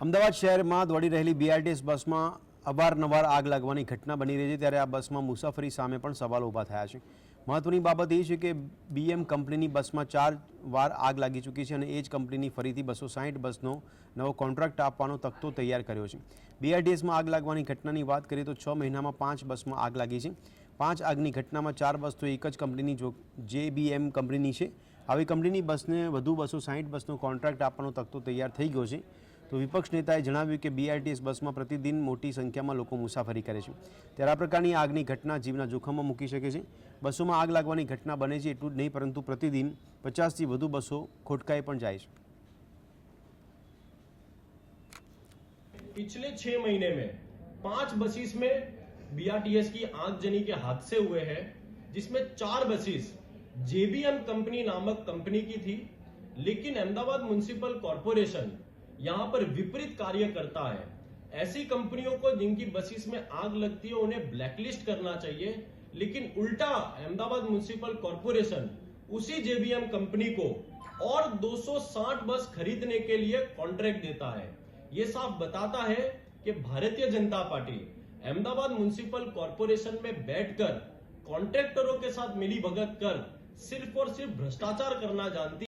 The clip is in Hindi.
અમદાવાદ શહેરમાં દોડી રહેલી બીઆરટીએસ બસમાં અવારનવાર આગ લાગવાની ઘટના બની રહી છે, ત્યારે આ બસમાં મુસાફરી સામે પણ સવાલો ઊભા થયા છે. મહત્વની બાબત એ છે કે બીએમ કંપનીની બસમાં ચાર વાર આગ લાગી ચૂકી છે અને એ જ કંપનીની ફરીથી બસો સાહીઠ બસનો નવો કોન્ટ્રાક્ટ આપવાનો તખતો તૈયાર કર્યો છે. બીઆરટીએસમાં આગ લાગવાની ઘટનાની વાત કરીએ તો છ મહિનામાં પાંચ બસમાં આગ લાગી છે. પાંચ આગની ઘટનામાં ચાર બસ તો એક જ કંપનીની જો જેબીએમ કંપનીની છે. આવી કંપનીની બસને વધુ બસો સાહીઠ બસનો કોન્ટ્રાક્ટ આપવાનો તખતો તૈયાર થઈ ગયો છે. તો વિપક્ષ નેતાએ જણાવ્યું કે બીઆરટીએસ બસમાં પ્રતિદિન મોટી સંખ્યામાં લોકો મુસાફરી કરે છે ત્યારે આ પ્રકારની આગની ઘટના જીવના જોખમમાં મૂકી શકે છે બસોમાં આગ લાગવાની ઘટના બને છે એટલું જ નહીં પરંતુ પ્રતિદિન પચાસથી વધુ બસો ખોટકાઈ પણ જાય છે पिछले छह महीने में पांच बसेस में बीआरटीएस की आगजनी के हादसे हुए हैं जिसमें चार बसेस जेबीएम कंपनी नामक कंपनी की थी लेकिन अहमदाबाद म्युनिसिपल कॉरपोरेशन यहाँ पर विपरीत कार्य करता है। ऐसी कंपनियों को जिनकी बसेस में आग लगती है, उन्हें ब्लैकलिस्ट करना चाहिए। लेकिन उल्टा, अहमदाबाद म्युनिसिपल कॉरपोरेशन उसी जेबीएम कंपनी को और 260 बस खरीदने के लिए कॉन्ट्रैक्ट देता है। ये साफ़ बताता है कि Bharatiya Janata party Ahmedabad municipal corporation में बैठकर कॉन्ट्रैक्टरों के साथ मिली भगत कर सिर्फ़ और सिर्फ़ भ्रष्टाचार करना जानती